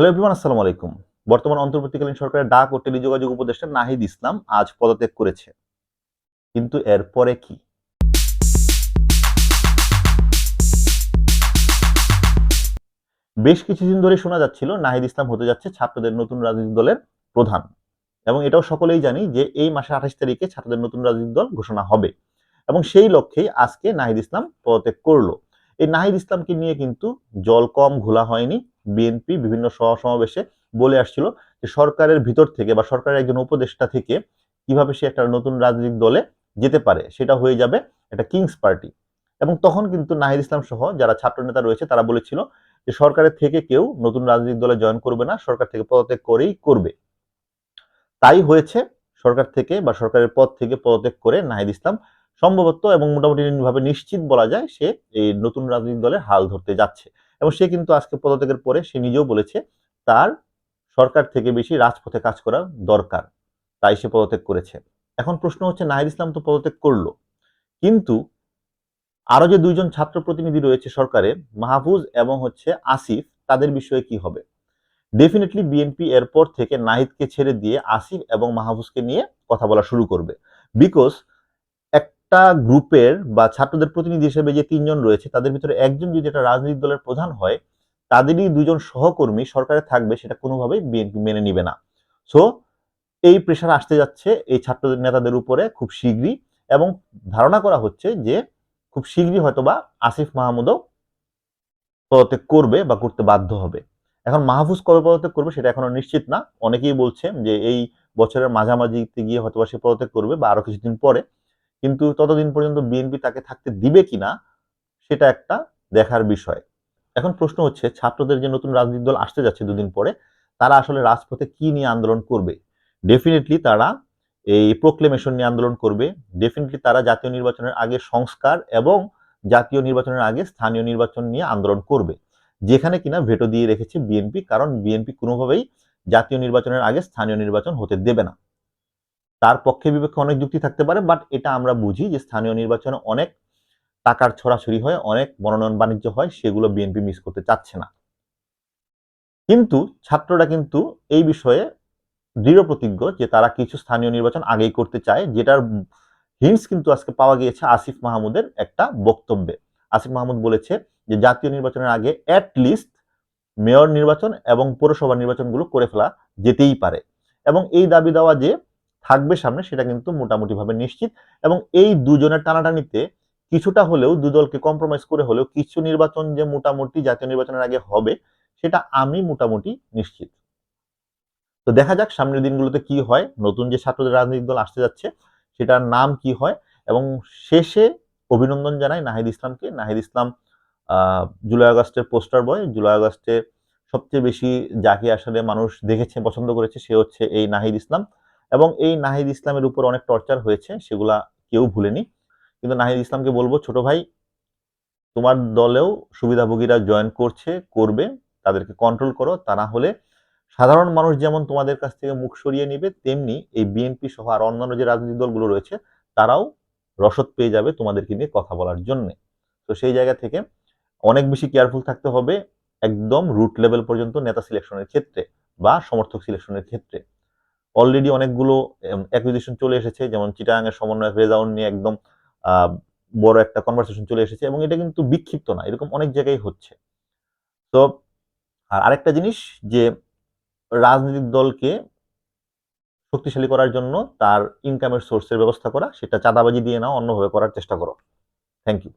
Hello everyone আসসালামু আলাইকুম। বর্তমান অন্তর্বর্তীকালীন সরকারের ডাক ও টেলিযোগাযোগ উপদেষ্টা নাহিদ ইসলাম আজ পদত্যাগ করেছে। কিন্তু এরপরে কি? বেশ কিছুদিন ধরে শোনা যাচ্ছিল, নাহিদ ইসলাম হতে যাচ্ছে ছাত্রদের নতুন রাজনৈতিক দলের প্রধান। এবং এটাও সকলেই জানি যে এই মাসে আঠাশ তারিখে ছাত্রদের নতুন রাজনৈতিক দল ঘোষণা হবে। এবং সেই লক্ষ্যেই আজকে নাহিদ ইসলাম পদত্যাগ করল। এই নাহিদ ইসলামকে নিয়ে কিন্তু জল কম, ঘোলা হয়নি। বিএনপি বিভিন্ন সভা সমাবেশে বলে আসছিল যে সরকারের ভিতর থেকে বা সরকারের একজন উপদেষ্টা থেকে কীভাবে সে একটা নতুন রাজনৈতিক দলে যেতে পারে, সেটা হয়ে যাবে একটা কিংস পার্টি। এবং তখন কিন্তু নাহিদ ইসলাম সহ যারা ছাত্র নেতা রয়েছে, তারা বলেছিল যে সরকারের থেকে কেউ নতুন রাজনৈতিক দলে জয়েন করবে না, সরকার থেকে পদত্যাগ করেই করবে। তাই হয়েছে সরকার থেকে বা সরকারের পদ থেকে পদত্যাগ করে নাহিদ ইসলাম সম্ভবত এবং মোটামুটি ভাবে নিশ্চিত বলা যায় সে এই নতুন রাজনৈতিক দলের হাল ধরতে যাচ্ছে। এবং সে কিন্তু আজকে পদত্যাগের পরে সে নিজেও বলেছে, তার সরকার থেকে বেশি রাজপথে কাজ করার দরকার। তাই সে পদত্যাগ করেছে। এখন প্রশ্ন হচ্ছে, নাহিদ ইসলাম তো পদত্যাগ করল। কিন্তু আরও যে দুইজন ছাত্র প্রতিনিধি রয়েছে সরকারের মাহফুজ এবং হচ্ছে আসিফ, তাদের বিষয়ে কি হবে? ডেফিনেটলি বিএনপি এরপর থেকে নাহিদকে ছেড়ে দিয়ে আসিফ এবং মাহফুজকে নিয়ে কথা বলা শুরু করবে। বিকজ একটা গ্রুপের বা ছাত্রদের প্রতিনিধি হিসেবে যে তিনজন রয়েছে, তাদের ভিতরে একজন যদি একটা রাজনৈতিক দলের প্রধান হয়, তাদেরই দুজন সহকর্মী সরকারে থাকবে সেটা কোনোভাবেই মেনে নিবে না। সো এই প্রেশার আসতে যাচ্ছে এই ছাত্র নেতাদের উপরে খুব শীঘ্রই এবং ধারণা করা হচ্ছে যে খুব শীঘ্রই হয়তোবা আসিফ মাহমুদও পদত্যাগ করবে বা করতে বাধ্য হবে। এখন মাহফুজ কবে পদত্যাগ করবে সেটা এখনও নিশ্চিত না। অনেকেই বলছে যে এই বছরের মাঝামাঝিতে গিয়ে হয়তোবা সে পদত্যাগ করবে বা আরও কিছুদিন পরে। কিন্তু ততদিন পর্যন্ত বিএনপি তাকে থাকতে দিবে কিনা, সেটা একটা দেখার বিষয়। এখন প্রশ্ন হচ্ছে, ছাত্রদের যে নতুন রাজনৈতিক দল আসতে যাচ্ছে দুদিন পরে, তারা আসলে রাজপথে কি নিয়ে আন্দোলন করবে? ডেফিনেটলি তারা এই প্রোক্লেমেশন নিয়ে আন্দোলন করবে। ডেফিনেটলি তারা জাতীয় নির্বাচনের আগে সংস্কার এবং জাতীয় নির্বাচনের আগে স্থানীয় নির্বাচন নিয়ে আন্দোলন করবে। যেখানে কিনা ভেটো দিয়ে রেখেছে বিএনপি কারণ বিএনপি কোনোভাবেই জাতীয় নির্বাচনের আগে স্থানীয় নির্বাচন হতে দেবে না। তার পক্ষে বিপক্ষে অনেক যুক্তি থাকতে পারে বাট এটা আমরা বুঝি যে স্থানীয় নির্বাচনে অনেক টাকার ছড়াছড়ি হয়, অনেক মনোনয়ন বাণিজ্য হয়, সেগুলো বিএনপি মিস করতে চাচ্ছে না। কিন্তু ছাত্ররা কিন্তু এই বিষয়ে দৃঢ় প্রতিজ্ঞ যে তারা কিছু স্থানীয় নির্বাচন আগেই করতে চায়, যেটার হিন্টস কিন্তু আজকে পাওয়া গিয়েছে আসিফ মাহমুদের একটা বক্তব্যে। আসিফ মাহমুদ বলেছে যে জাতীয় নির্বাচনের আগে অ্যাট লিস্ট মেয়র নির্বাচন এবং পৌরসভা নির্বাচনগুলো করে ফেলা যেতেই পারে। এবং এই দাবি দেওয়া যে থাকবে সামনে, সেটা কিন্তু মোটামুটিভাবে নিশ্চিত। এবং এই দুজনের টানাটানিতে কিছুটা হলেও দুদলকে কম্প্রোমাইজ করে হলেও কিছু নির্বাচন যে মোটামুটি জাতীয় নির্বাচনের আগে হবে, সেটা আমি মোটামুটি নিশ্চিত। তো দেখা যাক সামনের দিনগুলোতে কি হয়। নতুন যে ছাত্রদের রাজনৈতিক দল আসতে যাচ্ছে, সেটার নাম কি হয়? এবং শেষে অভিনন্দন জানাই নাহিদ ইসলামকে। নাহিদ ইসলাম জুলাই আগস্টের পোস্টার বয়। জুলাই আগস্টে সবচেয়ে বেশি যাকে আসলে মানুষ দেখেছে, পছন্দ করেছে, সে হচ্ছে এই নাহিদ ইসলাম। এবং এই নাহিদ ইসলামের উপর অনেক টর্চার হয়েছে, সেগুলা কেউ ভুলেনি। কিন্তু নাহিদ ইসলামকে বলব, ছোট ভাই, তোমার দলেও সুবিধাভোগীরা জয়েন করছে, করবে, তাদেরকে কন্ট্রোল করো। তা না হলে সাধারণ মানুষ যেমন তোমাদের কাছ থেকে মুখ সরিয়ে নিবে, তেমনি এই বিএনপি সহ আর অন্যান্য যে রাজনৈতিক দলগুলো রয়েছে, তারাও রসদ পেয়ে যাবে তোমাদেরকে নিয়ে কথা বলার জন্য। তো সেই জায়গা থেকে অনেক বেশি কেয়ারফুল থাকতে হবে, একদম রুট লেভেল পর্যন্ত নেতা সিলেকশনের ক্ষেত্রে বা সমর্থক সিলেকশনের ক্ষেত্রে। অলরেডি অনেকগুলো অ্যাকুইজিশন চলে এসেছে, যেমন চিটাগাংয়ের সমন্বয়ক রেজাউন নিয়ে একদম বড় একটা কনভারসেশন চলে এসেছে এবং এটা কিন্তু বিক্ষিপ্ত না, এরকম অনেক জায়গায় হচ্ছে। তো, আর আরেকটা জিনিস যে, রাজনৈতিক দলকে শক্তিশালী করার জন্য তার ইনকামের সোর্সের ব্যবস্থা করা, সেটা চাঁদাবাজি দিয়ে না অন্যভাবে করার চেষ্টা করো। Thank you